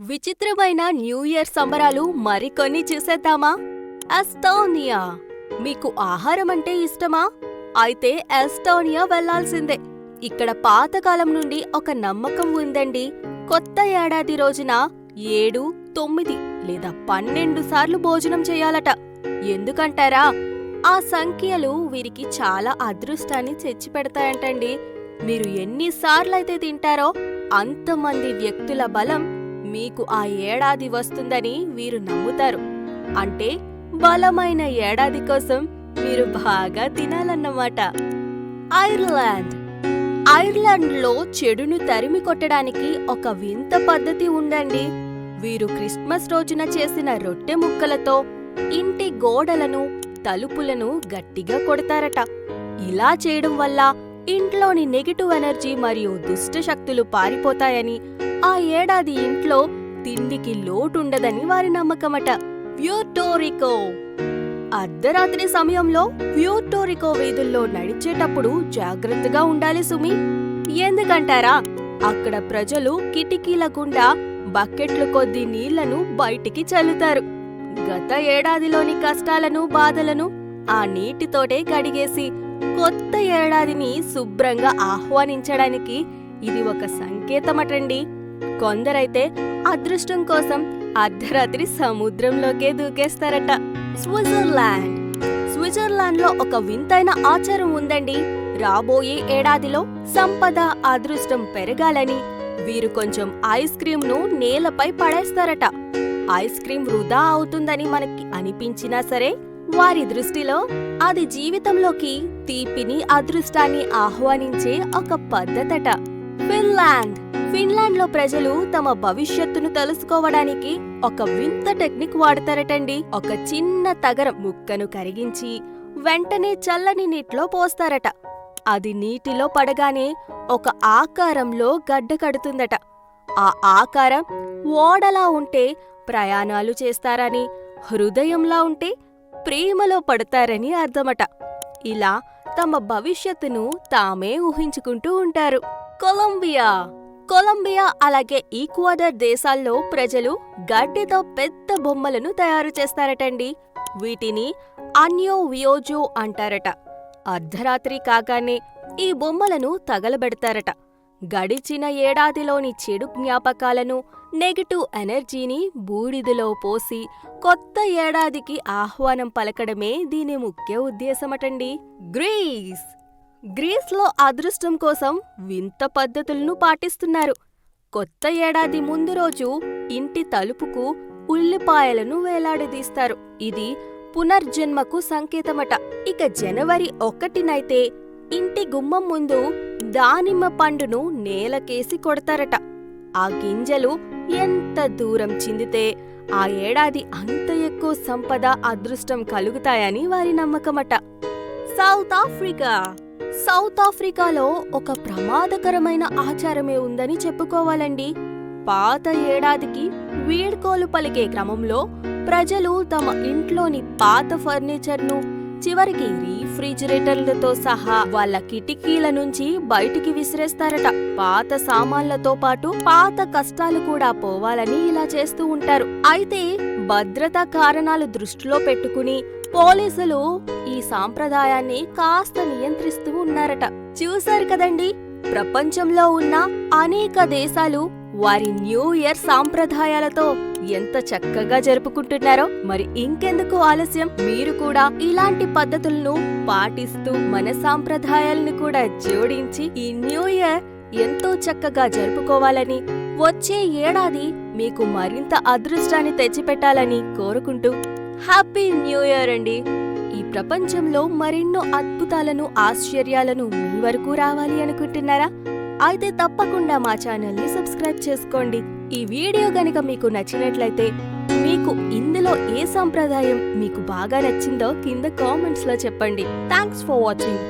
విచిత్రమైన new year సంబరాలు మరికొన్ని చూసేద్దామా? ఎస్టోనియా మీకు ఆహారం అంటే ఇష్టమా? అయితే ఎస్టోనియా వెళ్ళాల్సిందే. ఇక్కడ పాతకాలం నుండి ఒక నమ్మకం ఉందండి. కొత్త ఏడాది రోజున ఏడు తొమ్మిది లేదా పన్నెండు సార్లు భోజనం చేయాలట. ఎందుకంటారా? ఆ సంఖ్యలు వీరికి చాలా అదృష్టాన్ని తెచ్చిపెడతాయంటండి. మీరు ఎన్నిసార్లయితే తింటారో అంతమంది వ్యక్తుల బలం మీకు ఆ ఏడాది వస్తుందని వీరు నమ్ముతారు. అంటే బలమైన ఏడాది కోసం మీరు బాగా తినాలన్నమాట. ఐర్లాండ్. ఐర్లాండ్లో చెడును తరిమి కొట్టడానికి ఒక వింత పద్ధతి ఉందండి. వీరు క్రిస్మస్ రోజున చేసిన రొట్టె ముక్కలతో ఇంటి గోడలను తలుపులను గట్టిగా కొడతారట. ఇలా చేయడం వల్ల ఇంట్లోని నెగిటివ్ ఎనర్జీ మరియు దుష్ట శక్తులు పారిపోతాయని ఆ ఏడాది ఇంట్లో తిండికి లోటుండదని వారి నమ్మకమట. వ్యూటోరికో అర్ధరాత్రి సమయంలో వ్యూటోరికో వీధుల్లో నడిచేటప్పుడు జాగ్రత్తగా ఉండాలి సుమి. ఎందుకంటారా? అక్కడ ప్రజలు కిటికీల గుండా బకెట్లు కొద్ది నీళ్ళను బయటికి చల్లుతారు. గత ఏడాదిలోని కష్టాలను బాధలను ఆ నీటితోటే కడిగేసి కొత్త ఏడాదిని శుభ్రంగా ఆహ్వానించడానికి ఇది ఒక సంకేతమటండి. కొందరైతే అదృష్టం కోసం అర్ధరాత్రి సముద్రంలోకే దూకేస్తారట. స్విట్జర్లాండ్. స్విట్జర్లాండ్లో ఒక వింతైన ఆచారం ఉందండి. రాబోయే ఏడాదిలో సంపద అదృష్టం పెరగాలని వీరు కొంచెం ఐస్ క్రీమ్ను నేలపై పడేస్తారట. ఐస్ క్రీం వృధా అవుతుందని మనకి అనిపించినా సరే వారి దృష్టిలో అది జీవితంలోకి తీపిని అదృష్టాన్ని ఆహ్వానించే ఒక పద్ధతట. ఫిన్లాండ్. ఫిన్లాండ్లో ప్రజలు తమ భవిష్యత్తును తెలుసుకోవడానికి ఒక వింత టెక్నిక్ వాడతారటండి. ఒక చిన్న తగరం ముక్కను కరిగించి వెంటనే చల్లని నీటిలో పోస్తారట. అది నీటిలో పడగానే ఒక ఆకారంలో గడ్డ కడుతుందట. ఆ ఆకారం ఓడలా ఉంటే ప్రయాణాలు చేస్తారని హృదయంలా ఉంటే ప్రేమలో పడతారని అర్థమట. ఇలా తమ భవిష్యత్తును తామే ఊహించుకుంటూ ఉంటారు. కొలంబియా. కొలంబియా అలాగే ఈక్వడర్ దేశాల్లో ప్రజలు గడ్డితో పెద్ద బొమ్మలను తయారు చేస్తారటండి. వీటిని అన్యో వియోజో అంటారట. అర్ధరాత్రి కాగానే ఈ బొమ్మలను తగలబెడతారట. గడిచిన ఏడాదిలోని చెడు జ్ఞాపకాలను నెగటివ్ ఎనర్జీని బూడిదలో పోసి కొత్త ఏడాదికి ఆహ్వానం పలకడమే దీని ముఖ్య ఉద్దేశమటండి. గ్రీస్. గ్రీస్లో అదృష్టం కోసం వింత పద్ధతులను పాటిస్తున్నారు. కొత్త ఏడాది ముందు రోజు ఇంటి తలుపుకు ఉల్లిపాయలను వేలాడదీస్తారు. ఇది పునర్జన్మకు సంకేతమట. ఇక జనవరి ఒకటినైతే ఇంటి గుమ్మం ముందు దానిమ్మ పండును నేలకేసి కొడతారట. ఆ గింజలు ఎంత దూరం చిందితే ఆ ఏడాది అంత ఎక్కువ సంపద అదృష్టం కలుగుతాయని వారి నమ్మకమట. సౌత్ ఆఫ్రికా సౌత్ ఆఫ్రికాలో ఒక ప్రమాదకరమైన ఆచారమే ఉందని చెప్పుకోవాలండి. పాత ఏడాదికి వీడ్కోలు పలికే క్రమంలో ప్రజలు తమ ఇంట్లోని పాత ఫర్నిచర్ను చివరికి రీఫ్రిజిరేటర్లతో సహా వాళ్ళ కిటికీల నుంచి బయటికి విసిరేస్తారట. పాత సామాన్లతో పాటు పాత కష్టాలు కూడా పోవాలని ఇలా చేస్తూ ఉంటారు. అయితే భద్రతా కారణాలు దృష్టిలో పెట్టుకుని పోలీసులు ఈ సాంప్రదాయాన్ని కాస్త నియంత్రిస్తూ ఉన్నారట. చూశారు కదండి? ప్రపంచంలో ఉన్న అనేక దేశాలు వారి న్యూ ఇయర్ సాంప్రదాయాలతో ఎంత చక్కగా జరుపుకుంటున్నారో. మరి ఇంకెందుకు ఆలస్యం? మీరు కూడా ఇలాంటి పద్ధతులను పాటిస్తూ మన సాంప్రదాయాలను కూడా జోడించి ఈ న్యూ ఇయర్ ఎంతో చక్కగా జరుపుకోవాలని వచ్చే ఏడాది మీకు మరింత అదృష్టాన్ని తెచ్చిపెట్టాలని కోరుకుంటూ హ్యాపీ న్యూ ఇయర్ అండి. ఈ ప్రపంచంలో మరెన్నో అద్భుతాలను ఆశ్చర్యాలను మీ వరకు రావాలి అనుకుంటున్నారా? అయితే తప్పకుండా మా ఛానల్ని సబ్స్క్రైబ్ చేసుకోండి. ఈ వీడియో గనుక మీకు నచ్చినట్లయితే మీకు ఇందులో ఏ సంప్రదాయం మీకు బాగా నచ్చిందో కింద కామెంట్స్లో చెప్పండి. Thanks for watching.